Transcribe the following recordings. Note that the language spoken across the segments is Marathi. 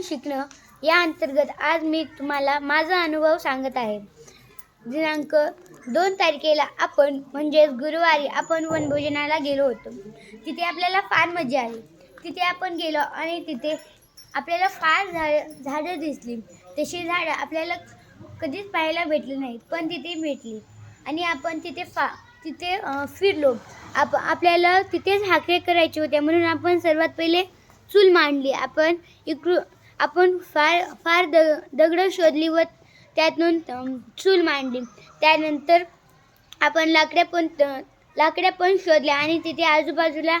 वाचून शिकणं या अंतर्गत आज मी तुम्हाला माझा अनुभव सांगत आहे. दिनांक दोन तारखेला आपण म्हणजेच गुरुवारी आपण वनभोजनाला गेलो होतो. तिथे आपल्याला फार मजा आली. तिथे आपण गेलो आणि तिथे आपल्याला फार झाड झाडं दिसली. तशी झाडं आपल्याला कधीच पाहायला भेटली नाहीत पण तिथे भेटली. आणि आपण तिथे फा तिथे फिरलो. आप आपल्याला तिथेच हाकरे करायचे होते म्हणून आपण सर्वात पहिले चूल मांडली. आपण इकडून आपण फार फार द दगडं शोधली व त्यातून चूल मांडली. त्यानंतर आपण लाकड्या पण लाकड्या पण शोधल्या आणि तिथे आजूबाजूला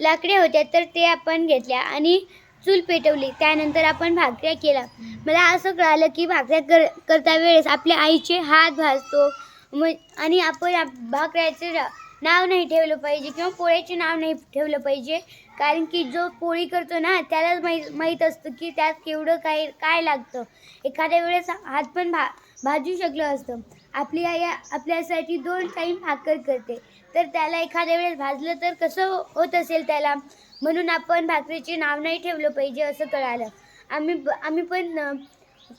लाकडे होत्या तर ते आपण घेतल्या आणि चूल पेटवली. त्यानंतर आपण भाकऱ्या केल्या. मला असं कळालं की भाकऱ्या कर करता वेळेस आपल्या आईचे हात भाजतो. मग आणि आपण भाकऱ्याचे रा- नाव नाही ठेवलं पाहिजे किंवा पोळ्याचे नाव नाही ठेवलं पाहिजे. कारण की जो पोळी करतो ना त्यालाच माहीत माहीत असतं की त्यात केवढं काय काय लागतं. एखाद्या वेळेस हात पण भा भाजू शकलं असतं. आपली आई आपल्यासाठी दोन टाईम भाकर करते. तर त्याला एखाद्या वेळेस भाजलं तर कसं होत असेल त्याला? म्हणून आपण भाकरीचे नाव नाही ठेवलं पाहिजे असं कळालं. आम्ही आम्ही पण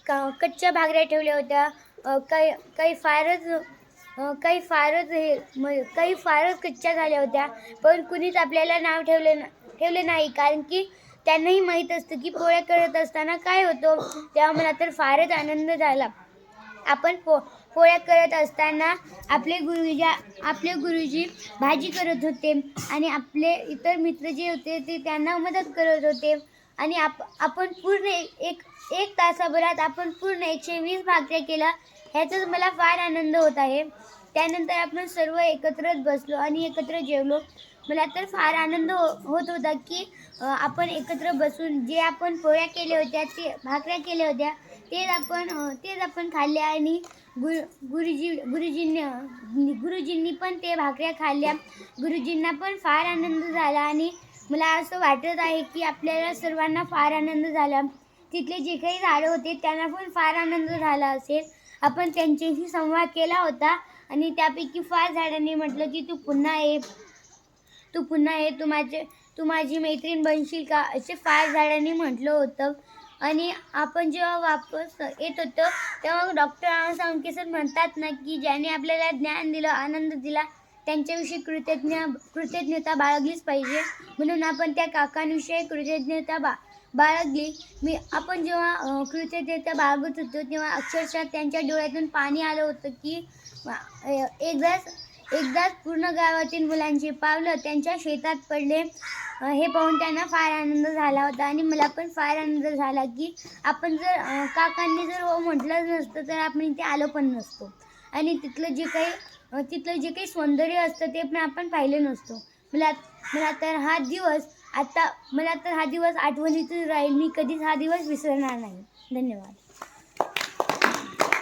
का कच्च्या भाकऱ्या ठेवल्या होत्या. काही काही फारच काही फारच हे म काही फारच कच्च्या झाल्या होत्या पण कुणीच आपल्याला नाव ठेवलं ना ठेवले नाही. कारण की त्यांनाही माहीत असतं की पोळ्या करत असताना काय होतं. तेव्हा मला तर फारच आनंद झाला. आपण पो पोळ्या करत असताना आपले गुरुजी आपले गुरुजी भाजी करत होते आणि आपले इतर मित्र जे होते ते त्यांना मदत करत होते. आणि आप आपण पूर्ण एक एक तासाभरात आपण पूर्ण एकशे वीस भाकऱ्या केल्या. ह्याचाच मला फार आनंद होत आहे. त्यानंतर आपण सर्व एकत्रच बसलो आणि एकत्र जेवलो. मला तर फार आनंद हो होत होता की आपण एकत्र बसून जे आपण पोळ्या केल्या होत्या ते भाकऱ्या केल्या होत्या तेच आपण तेच आपण खाल्ले आणि गुरु गुरुजी गुरुजींनी गुरुजींनी पण ते भाकऱ्या खाल्ल्या. गुरुजींना पण फार आनंद झाला आणि मला असं वाटत आहे की आपल्याला सर्वांना फार आनंद झाला. तिथले जे काही झाडं होते त्यांना पण फार आनंद झाला असेल. आपण त्यांच्याशी संवाद केला होता. आणि त्यापैकी फार झाडांनी म्हटलं की तू पुन्हा ये. तू पुन्हा ये तू माझे तू माझी मैत्रीण बनशील का? असे फार झाडांनी म्हटलं होतं. आणि आपण जेव्हा वापस येत होतो तेव्हा डॉक्टर आनंद सर म्हणतात ना की ज्याने आपल्याला ज्ञान दिलं आनंद दिला त्यांच्याविषयी कृतज्ञ कृतज्ञता बाळगलीच पाहिजे. म्हणून आपण त्या काकांविषयी कृतज्ञता बा बाळगली. मी आपण जेव्हा कृतज्ञता बाळगत होतो तेव्हा अक्षरशः त्यांच्या डोळ्यातून पाणी आलं होतं की एकदाच एकदाच पूर्ण गावातील मुलांचे पावलं त्यांच्या शेतात पडले. हे पाहून त्यांना फार आनंद झाला होता आणि मला पण फार आनंद झाला की आपण जर काकांनी जर हो म्हटलंच नसतं तर आपण इथे आलो पण नसतो. आणि तिथलं जे काही तिथलं जे काही सौंदर्य असतं ते पण आपण पाहिलं नसतो. मला मला तर हा दिवस आता मला तर हा दिवस आठवणीतच राहील. मी कधीच हा दिवस विसरणार नाही. धन्यवाद.